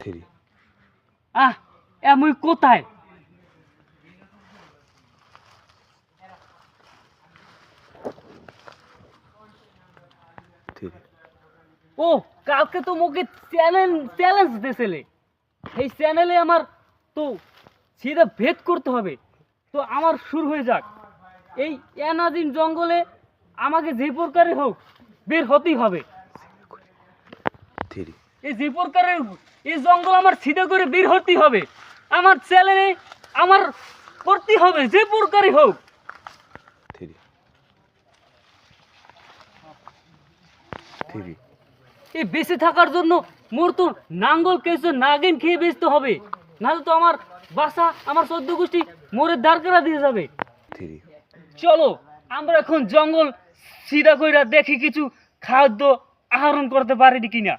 Three. আহ এমন কোথায়? ও কালকে তো মুখে চ্যালেঞ্জ চ্যালেঞ্জ দিয়েছিলে। এই চ্যানেলে আমার তো সিধা ভেদ করতে হবে। তো আমার শুরু হয়ে যাক। এই এনাদিন জঙ্গলে আমাকে যে প্রকারে হোক বের হতেই হবে। থ্রি। এই যে প্রকারে এই জঙ্গল আমার সিধা করে বের হতেই হবে। আমার চ্যানেলে আমার করতে হবে যে প্রকারে হোক। এই বেঁচে থাকার জন্য মোর তো নাঙ্গল কেসে নাগিন খেয়ে বেঁচতে হবে। নাহলে তো আমার বাসা আমার চোদ্দ গোষ্ঠী মোরের দাঁড় দিয়ে যাবে। চলো আমরা এখন জঙ্গল সিধা কইরা দেখি কিছু খাদ্য আহরণ করতে পারি কিনা।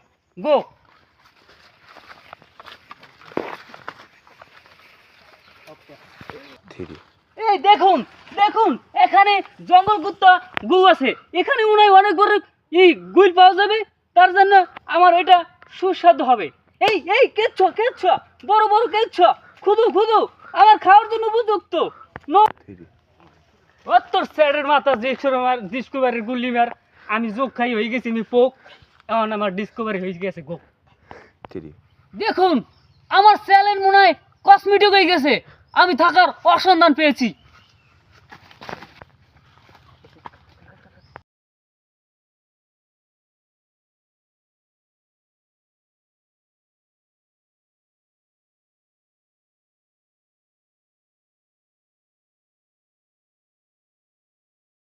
থ্রি এই দেখুন দেখুন এখানে জঙ্গল কুত্তা গু আছে। এখানে মনে হয় অনেক বড় এই গুল পাওয়া যাবে তার জন্য আমার এটা সুস্বাদু হবে। এই এই কেচ্ছ কেচ্ছ বড় বড় কেচ্ছ খুদু খুদু আমার খাওয়ার জন্য উপযুক্ত। অত্তর স্যারের মাথা ডিসকভার ডিসকভারির গুল্লি মার আমি যোগ খাই হয়ে গেছি আমি পোক। এখন আমার ডিসকভারি হয়ে গেছে গো। থ্রি দেখুন আমার চ্যালেঞ্জ মনে হয় কসমেটিক হয়ে গেছে। আমি থাকার অসন্ধান পেয়েছি।